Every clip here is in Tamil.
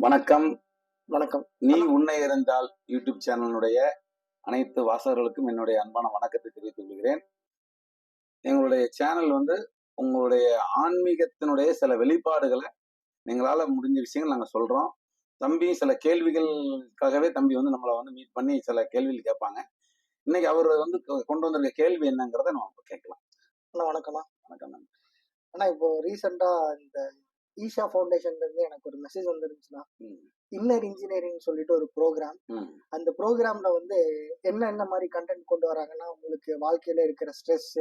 வணக்கம். வணக்கம். நீ உன்னை இருந்தால் யூடியூப் சேனலுடைய அனைத்து வாசகர்களுக்கும் என்னுடைய அன்பான வணக்கத்தை தெரிவித்துக் கொள்கிறேன். எங்களுடைய சேனல் வந்து உங்களுடைய ஆன்மீகத்தினுடைய சில வெளிப்பாடுகளை எங்களால முடிஞ்ச விஷயங்கள் நாங்கள் சொல்றோம். தம்பி சில கேள்விகளுக்காகவே தம்பி வந்து நம்மளை வந்து மீட் பண்ணி சில கேள்விகள் கேட்பாங்க. இன்னைக்கு அவர் வந்து கொண்டு வந்திருக்க கேள்வி என்னங்கிறத நம்ம கேட்கலாம். அண்ணா வணக்கம்ண்ணா வணக்கம். அண்ணா இப்போ ரீசெண்டா இந்த ஈஷா ஃபவுண்டேஷன்ல இருந்து எனக்கு ஒரு மெசேஜ் வந்துருந்துச்சுன்னா இன்னர் இன்ஜினியரிங் சொல்லிட்டு ஒரு ப்ரோக்ராம் அந்த ப்ரோக்ராம்ல வந்து என்ன என்ன மாதிரி கண்டென்ட் கொண்டு வராங்கன்னா உங்களுக்கு வாழ்க்கையில இருக்கிற ஸ்ட்ரெஸ்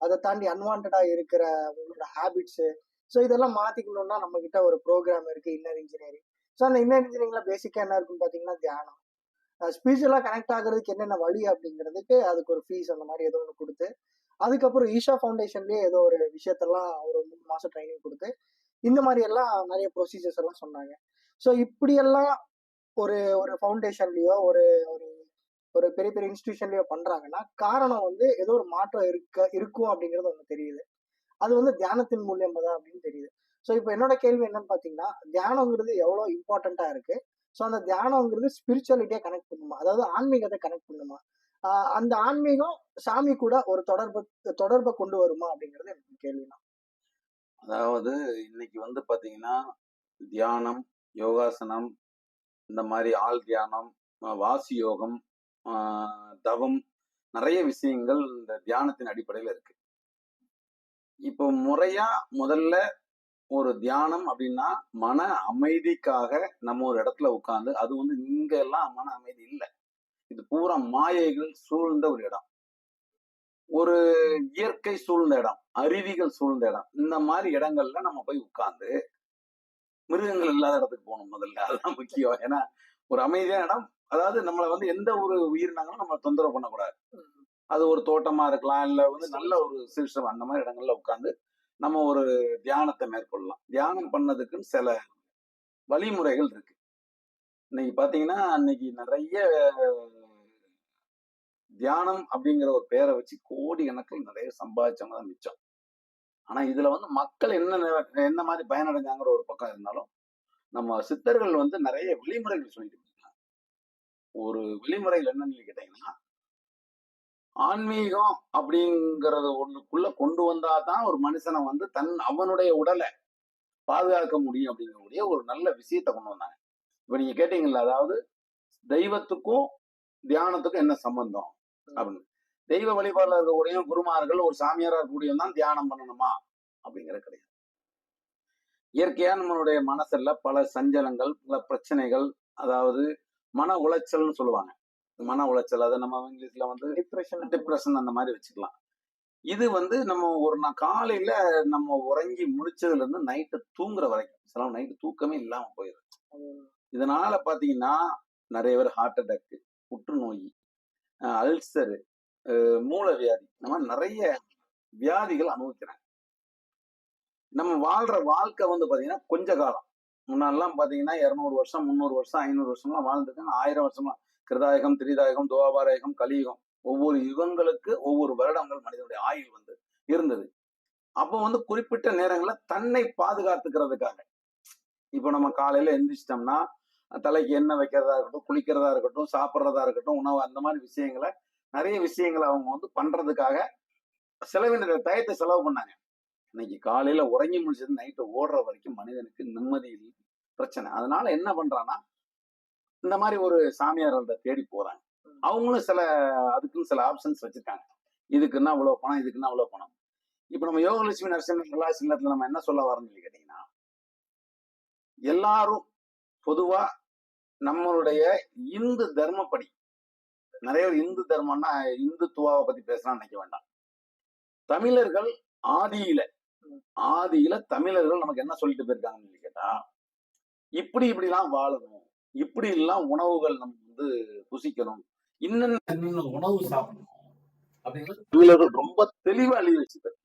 அதை தாண்டி அன்வான்டா இருக்கிற உங்களோட ஹேபிட்ஸ் ஸோ இதெல்லாம் மாத்திக்கணும்னா நம்ம கிட்ட ஒரு ப்ரோக்ராம் இருக்கு இன்னர் இன்ஜினியரிங் ஸோ அந்த இன்னர் இன்ஜினியரிங்ல பேசிக்கா என்ன இருக்குன்னு பாத்தீங்கன்னா தியானம். ஸ்பீச்சுவலா கனெக்ட் ஆகுறதுக்கு என்னென்ன வழி அப்படிங்கிறதுக்கு அதுக்கு ஒரு ஃபீஸ் அந்த மாதிரி ஏதோ ஒன்று கொடுத்து அதுக்கப்புறம் ஈஷா ஃபவுண்டேஷன்லயே ஏதோ ஒரு விஷயத்தெல்லாம் ஒரு மூணு மாசம் ட்ரைனிங் கொடுத்து இந்த மாதிரி எல்லாம் நிறைய ப்ரொசீஜர்ஸ் எல்லாம் சொன்னாங்க. ஸோ இப்படியெல்லாம் ஒரு ஒரு ஃபவுண்டேஷன்லயோ ஒரு ஒரு ஒரு பெரிய பெரிய இன்ஸ்டியூஷன்லயோ பண்றாங்கன்னா காரணம் வந்து ஏதோ ஒரு மாற்றம் இருக்க இருக்கும் அப்படிங்கிறது ஒன்று தெரியுது. அது வந்து தியானத்தின் மூலியமா தான் அப்படின்னு தெரியுது. ஸோ இப்போ என்னோட கேள்வி என்னன்னு பார்த்தீங்கன்னா தியானங்கிறது எவ்வளோ இம்பார்ட்டண்ட்டாக இருக்கு? ஸோ அந்த தியானங்கிறது ஸ்பிரிச்சுவாலிட்டியை கனெக்ட் பண்ணுமா? அதாவது ஆன்மீகத்தை கனெக்ட் பண்ணுமா? அந்த ஆன்மீகம் சாமி கூட ஒரு தொடர்பு தொடர்பை கொண்டு வருமா அப்படிங்கிறது எனக்கு கேள்வி தான் அதாவது இன்னைக்கு வந்து பாத்தீங்கன்னா தியானம் யோகாசனம் இந்த மாதிரி ஆள் தியானம் வாசி யோகம் ஆஹ் தவம் நிறைய விஷயங்கள் இந்த தியானத்தின் அடிப்படையில் இருக்கு. இப்போ முறையா முதல்ல ஒரு தியானம் அப்படின்னா மன அமைதிக்காக நம்ம ஒரு இடத்துல உட்கார்ந்து அது வந்து இங்க எல்லாம் மன அமைதி இல்லை. இது பூரா மாயைகள் சூழ்ந்த ஒரு இடம். ஒரு இயற்கை சூழ்ந்த இடம் அருவிகள் சூழ்ந்த இடம். இந்த மாதிரி இடங்கள்ல நம்ம போய் உட்கார்ந்து மிருகங்கள் இல்லாத இடத்துக்கு போகணும் முதல்ல. அதுதான் முக்கியம். ஏன்னா ஒரு அமைதியான இடம் அதாவது நம்மளை வந்து எந்த ஒரு உயிரினங்களும் நம்மளை தொந்தரவு பண்ணக்கூடாது. அது ஒரு தோட்டமா இருக்கலாம் இல்ல வந்து நல்ல ஒரு சிஸ்டம் அந்த மாதிரி இடங்கள்ல உட்காந்து நம்ம ஒரு தியானத்தை மேற்கொள்ளலாம். தியானம் பண்ணதுக்குன்னு சில வழிமுறைகள் இருக்கு. இன்னைக்கு பாத்தீங்கன்னா இன்னைக்கு நிறைய தியானம் அப்படிங்கிற ஒரு பேரை வச்சு கோடி கணக்கில் நிறைய சம்பாதிச்சவங்க தான் மிச்சம். ஆனா இதுல வந்து மக்கள் என்ன என்ன மாதிரி பயனடைஞ்சாங்கிற ஒரு பக்கம் இருந்தாலும் நம்ம சித்தர்கள் வந்து நிறைய விளிமுறைகள் சொல்லிட்டு இருக்காங்க ஒரு விளிமுறைகள் என்னன்னு கேட்டீங்கன்னா ஆன்மீகம் அப்படிங்கறத ஒண்ணுக்குள்ள கொண்டு வந்தாதான் ஒரு மனுஷனை வந்து தன் அவனுடைய உடலை பாதுகாக்க முடியும் அப்படிங்கக்கூடிய ஒரு நல்ல விஷயத்தை கொண்டு வந்தாங்க. இப்ப நீங்க கேட்டீங்களா அதாவது தெய்வத்துக்கும் தியானத்துக்கும் என்ன சம்பந்தம்? அப்படின்னு. தெய்வ வழிபாடுல இருக்கக்கூடிய குருமார்கள் ஒரு சாமியாரா இருக்கக்கூடியவன் தான் தியானம் பண்ணணுமா? அப்படிங்கிற கிடையாது. இயற்கையா நம்மளுடைய மனசுல பல சஞ்சலங்கள் பல பிரச்சனைகள் அதாவது மன உளைச்சல்னு சொல்லுவாங்க. மன உளைச்சல் அதை நம்ம இங்கிலீஷ்ல வந்து டிப்ரெஷன் டிப்ரெஷன் அந்த மாதிரி வச்சுக்கலாம். இது வந்து நம்ம ஒரு நாள் காலையில நம்ம உறங்கி முடிச்சதுல இருந்து நைட்டு தூங்குற வரைக்கும். சில நைட்டு தூக்கமே இல்லாம போயிடும் இதனால பாத்தீங்கன்னா நிறைய பேர் ஹார்ட் அட்டாக் புற்றுநோய் அல்சரு மூல வியாதி. இந்த மாதிரி நிறைய வியாதிகள் அனுபவிக்கிறாங்க. நம்ம வாழ்ற வாழ்க்கை வந்து பாத்தீங்கன்னா கொஞ்ச காலம். முன்னாடிலாம் பாத்தீங்கன்னா இருநூறு வருஷம் முந்நூறு வருஷம் ஐநூறு வருஷம்லாம் வாழ்ந்துருக்காங்க. ஆயிரம் வருஷம்லாம். கிருதாயகம் திரிதாயகம் துவாபாரயகம் கலியுகம். ஒவ்வொரு யுகங்களுக்கு ஒவ்வொரு வருடங்கள் மனிதனுடைய ஆயுள் வந்து இருந்தது. அப்போ வந்து குறிப்பிட்ட நேரங்களில் தன்னை பாதுகாத்துக்கிறதுக்காக. இப்போ நம்ம காலையில எந்திரிச்சிட்டோம்னா தலைக்கு எண்ணெய் வைக்கிறதா இருக்கட்டும் குளிக்கிறதா இருக்கட்டும் சாப்பிட்றதா இருக்கட்டும் உணவு அந்த மாதிரி விஷயங்களை நிறைய விஷயங்களை அவங்க வந்து பண்றதுக்காக செலவின டயத்தை செலவு பண்ணாங்க. இன்னைக்கு காலையில உறங்கி முடிச்சது நைட்டு ஓடுற வரைக்கும் மனிதனுக்கு நிம்மதி இல்லை, பிரச்சனை. அதனால என்ன பண்றான்னா இந்த மாதிரி ஒரு சாமியார்கள்ட்ட தேடி போறாங்க. அவங்களும் சில அதுக்குன்னு சில ஆப்ஷன்ஸ் வச்சிருக்காங்க. இதுக்குன்னா இவ்வளவு பணம் இதுக்குன்னா இவ்வளவு பணம். இப்ப நம்ம யோகலட்சுமி நரசிம்ம இல்லத்துல நம்ம என்ன சொல்ல வரோம்னு சொல்லி கேட்டீங்கன்னா எல்லாரும் பொதுவா நம்மளுடைய இந்து தர்மப்படி நிறைய பேர் இந்து தர்மம்னா இந்துத்துவாவை பத்தி பேசலாம் நினைக்க வேண்டாம். தமிழர்கள் ஆதியில ஆதியில தமிழர்கள் நமக்கு என்ன சொல்லிட்டு போயிருக்காங்கன்னு சொல்லி கேட்டா இப்படி இப்படிலாம் வாழணும் இப்படி எல்லாம் உணவுகள் நம்ம வந்து புசிக்கணும் இன்னென்ன உணவு சாப்பிடணும் அப்படிங்கிறது தமிழர்கள் ரொம்ப தெளிவா எழுதி வச்சிருக்காரு